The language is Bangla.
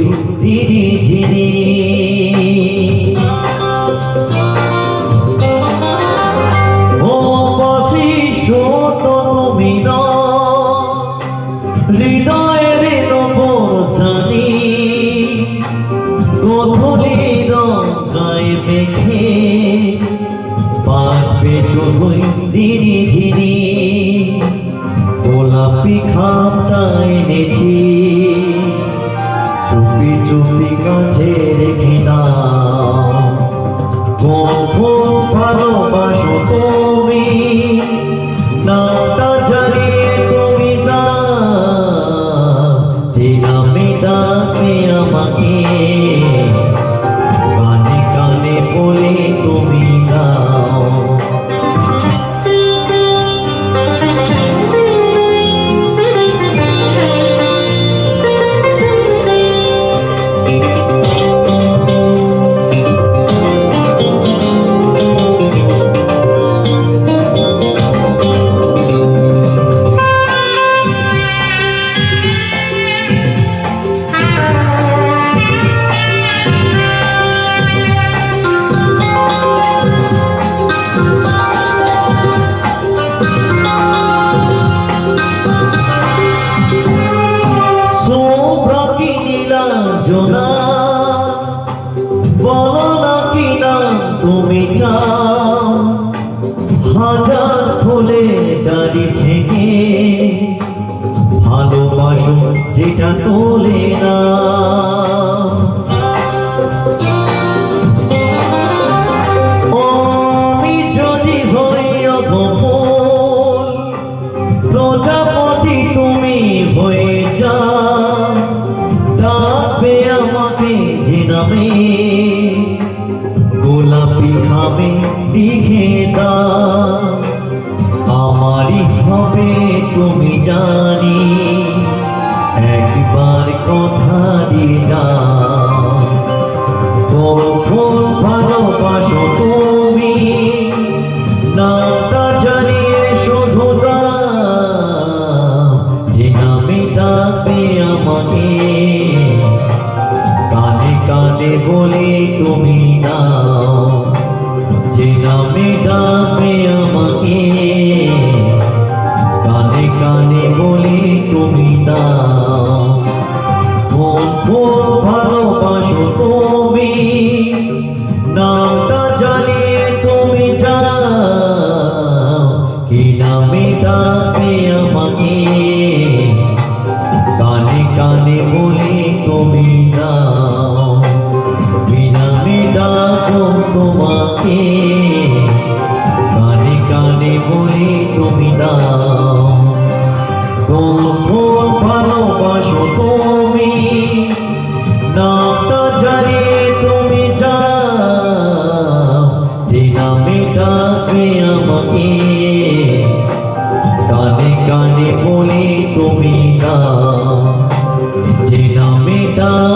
তুই ধীরে ধীরে ও বসি ছোট তুমি হৃদয়ের নবর জানি, গধূলির গায়ে দেখে পাঠবে শুধুই ধীরে ধীরে। গোলাপি খাতায় নেছি রেখে না যোজনা বলো তুমি চাও? হাজার ফুলে ডালি থেকে ভালোবাসো যেটা তোলে না। যদি হই হবে তুমি জানি। একবার কথা দিয়ে কখন ভালোবাসো তুমি? নামটা আমাকে। বলে তুমি না যে নামে অসম্ভব ভালোবাসো তুমি। নামটা জানিয়ে তুমি যাও যে নামে ডাকবে আমাকে। কানে কানে বলে তুমি না। যে নামে ডাক